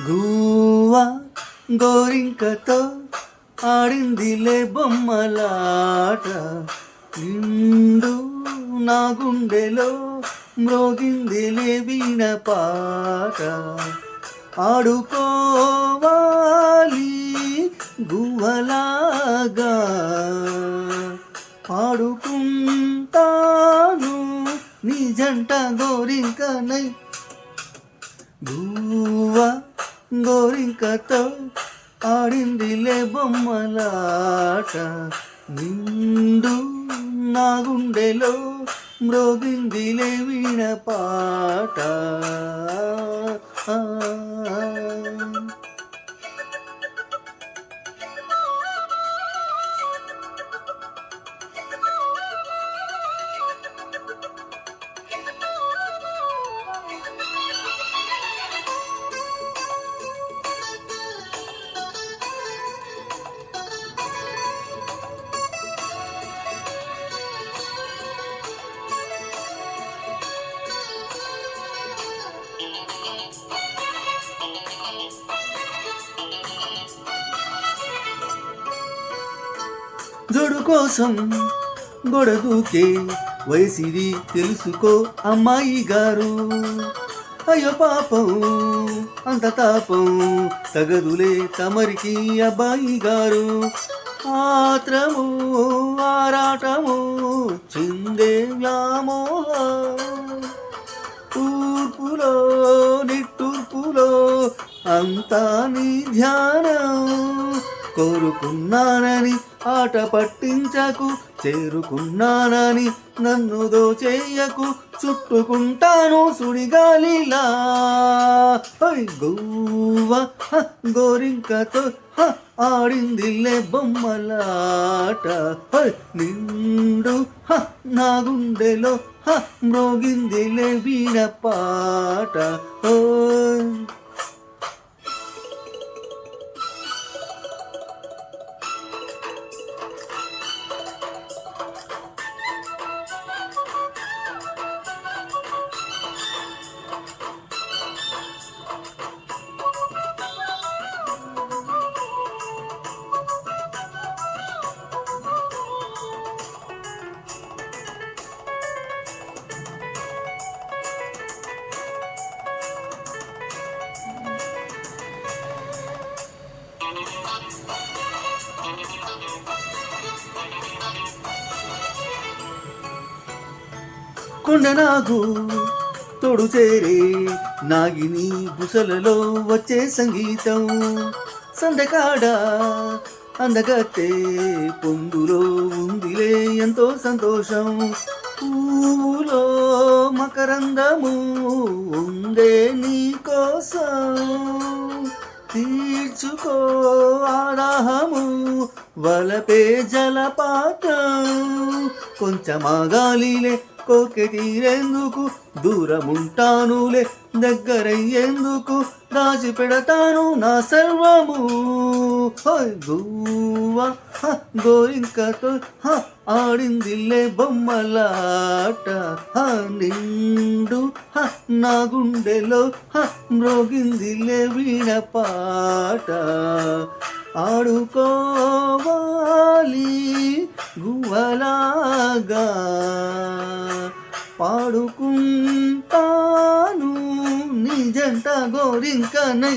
గువ్వా గోరింకతో ఆడిందిలే బొమ్మలాట. నిండు నా గుండెలో మ్రోగిందిలే వీణ పాట. ఆడుకోవాలి గువ్వలాగా. పాడుకుంటాను నీ జంట గోరింకనై. గువ్వ గోరింకతో ఆడిందిలే బొమ్మలాట. నిండు నా గుండెలో మ్రోగిందిలే వీణ పాట. జోడు కోసం గొడదూకే వయసిది తెలుసుకో అమ్మాయి గారు. అయ్యో పాపం అంత తాపం తగదులే తమరికి అబ్బాయి గారు. ఆత్రము ఆరాటము చిందే వ్యామోహ. తూర్పులో నిట్టూర్పులో అంతా నీ ధ్యానం. కోరుకున్నానని ఆట పట్టించకు చేరుకున్నానని నన్ను దోచేయకు చుట్టుకుంటాను సుడిగాలిలా. హై హ, గోరింకతో హ, ఆడిందిలే బొమ్మలాట. నిండు హ, నా గుండెలో హ, మ్రోగిందిలే వీణ పాట ఓ కొండనాగు తోడు చేరే నాగిని బుసలలో వచ్చే సంగీతం. సందకాడ అందగత్తే పొందులో ఉందిలే ఎంతో సంతోషం. పువ్వులో మకరందము ఉందే నీ కోసం తీర్చుకో వలపే జలపాతం. కొంచెమాగాలిలే కోకె తీరేందుకు దూరముంటానులే. దగ్గరయ్యేందుకు దాచి పెడతాను నా సర్వము? హోయ్ గోరింకతో హ, ఆడిందిలే బొమ్మలాట. హ, నిండు నా గుండెలో మ్రోగిందిలే వీణ పాట. ఆడుకోవాలి గువ్వలాగా పాడుకుంటాను నీ జంట గోరింకనై